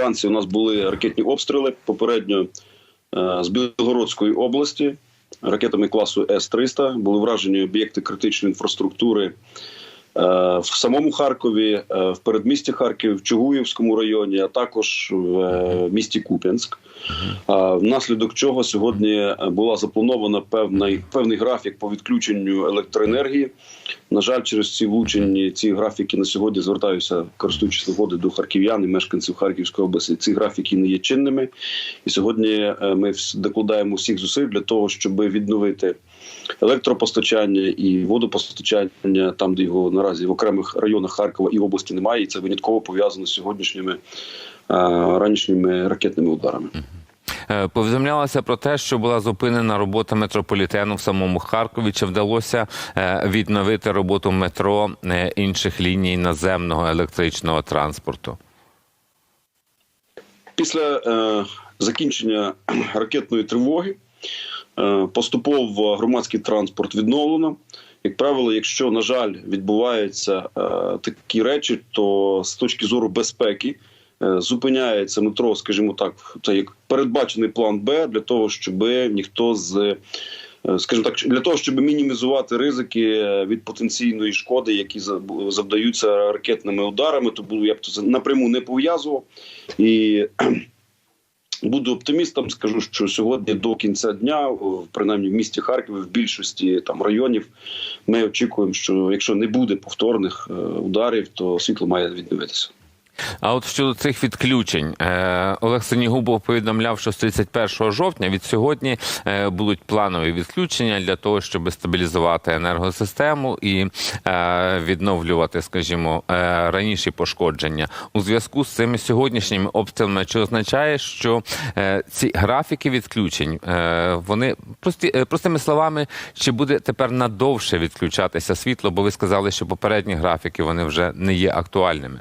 вранці у нас були ракетні обстріли попередньо е, з Білгородської області ракетами класу С-300. Були вражені об'єкти критичної інфраструктури в самому Харкові, е, в передмісті Харків, в Чугуївському районі, а також в е, місті Куп'янськ. Внаслідок чого сьогодні е, була запланована певний, певний графік по відключенню електроенергії. На жаль, через ці влучені ці графіки на сьогодні звертаюся, користуючись нагоди до харків'ян і мешканців Харківської області. Ці графіки не є чинними. І сьогодні е, ми докладаємо всіх зусиль для того, щоб відновити електропостачання і водопостачання там, де його наразі в окремих районах Харкова і області немає. І це винятково пов'язано з сьогоднішніми е, ранішніми ракетними ударами. Е, Повідомлялося про те, що була зупинена робота метрополітену в самому Харкові. Чи вдалося е, відновити роботу метро інших ліній наземного електричного транспорту? Після е, закінчення ракетної тривоги поступово громадський транспорт відновлено. Як правило, якщо, на жаль, відбуваються е, такі речі, то з точки зору безпеки е, зупиняється метро, скажімо так, це як передбачений план Б для того, щоб ніхто з е, Скажімо так, для того, щоб мінімізувати ризики е, від потенційної шкоди, які за- завдаються ракетними ударами, то я б це напряму не пов'язував і Буду оптимістом, скажу, що сьогодні до кінця дня, принаймні в місті Харкові, в більшості там районів, ми очікуємо, що якщо не буде повторних е, ударів, то світло має відновитися. А от щодо цих відключень, е, Олег Синігубов повідомляв, що з 31 жовтня від сьогодні е, будуть планові відключення для того, щоб стабілізувати енергосистему і е, відновлювати, скажімо, раніші пошкодження. У зв'язку з цими сьогоднішніми обстрілами, чи означає, що ці графіки відключень вони прості, простими словами, чи буде тепер надовше відключатися світло? Бо ви сказали, що попередні графіки вони вже не є актуальними.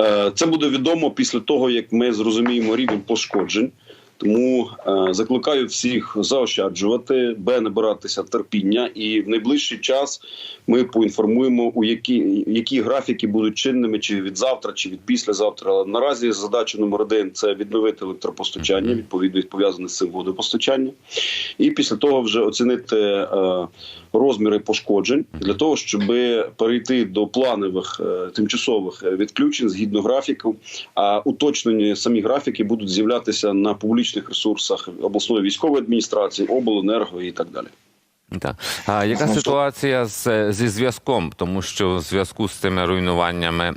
Е, Це буде відомо після того, як ми зрозуміємо рівень пошкоджень. Тому е, закликаю всіх заощаджувати, б набиратися терпіння, і в найближчий час ми поінформуємо, у які, які графіки будуть чинними чи від завтра, чи від післязавтра. Але наразі задача номер один це відновити електропостачання, відповідно пов'язане з цим водопостачання, і після того вже оцінити е, розміри пошкоджень для того, щоб перейти до планових е, тимчасових відключень згідно графіку. А уточнені самі графіки будуть з'являтися на публічних ресурсах обласної військової адміністрації, обленерго і так далі. Так. А яка ситуація з, зі зв'язком? Тому що в зв'язку з цими руйнуваннями е,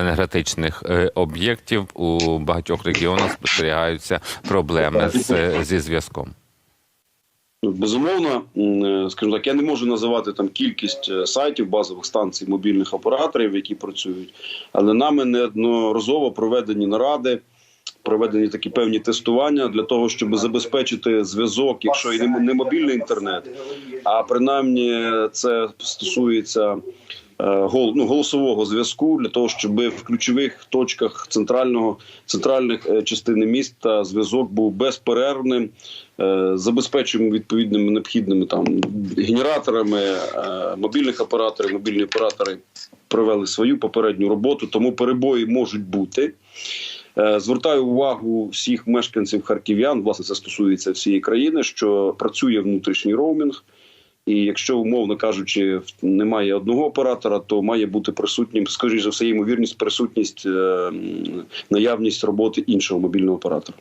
енергетичних е, об'єктів у багатьох регіонах спостерігаються проблеми з, зі зв'язком. Ну, Безумовно, е, скажімо так, я не можу називати там кількість сайтів, базових станцій мобільних операторів, які працюють, але нами неодноразово проведені наради, проведені такі певні тестування для того, щоб забезпечити зв'язок, якщо і не мобільний інтернет, а принаймні це стосується. е, ну, голосового зв'язку для того, щоб в ключових точках центрального центральних е, частини міста зв'язок був безперервним, е, забезпечуємо відповідними необхідними там генераторами мобільних операторів. Мобільні оператори провели свою попередню роботу, тому перебої можуть бути. Е, Звертаю увагу всіх мешканців харків'ян, власне, це стосується всієї країни, що працює внутрішній роумінг. І якщо, умовно кажучи, немає одного оператора, то має бути присутнім, скоріш за все, ймовірність, присутність, е, наявність роботи іншого мобільного оператора.